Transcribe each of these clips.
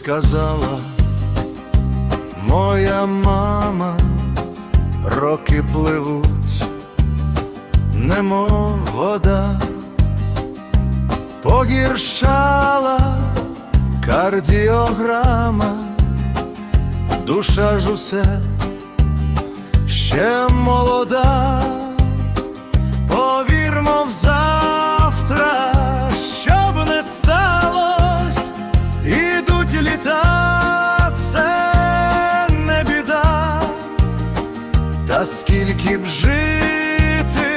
казала моя мама, роки пливуть, немов вода, погіршала кардіограма, душа ж усе ще молода, скільки б жити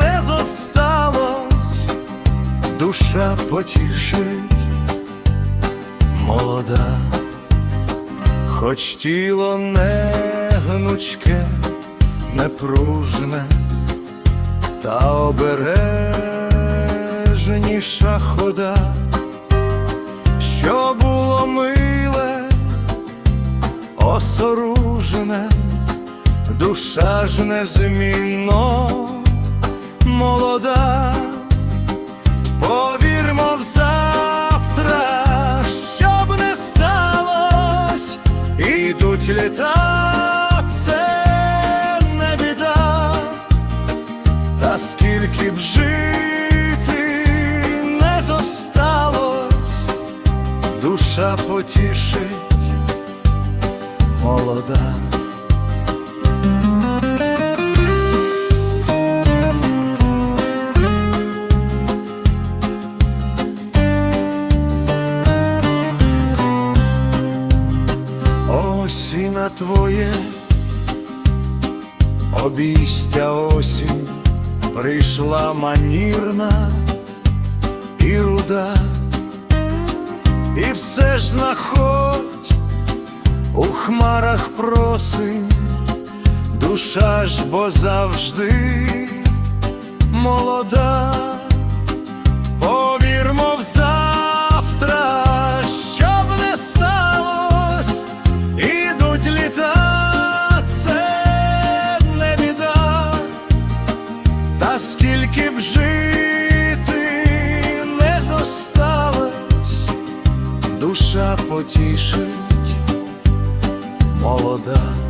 не зосталось, душа потішить молода. Хоч тіло не гнучке, не пружне, та обережніша хода, що було миле, осоружене, душа ж незмінно молода. Повірмо в завтра, щоб не сталось, ідуть літа, це біда, та скільки б жити не зосталось, душа потішить молода. Твоє, обійстя осінь, прийшла манірна і руда, і все ж знаходь у хмарах просинь, душа ж бо завжди молода. Ідуть літа, це не біда, та скільки б жити не зосталось, душа потішить молода.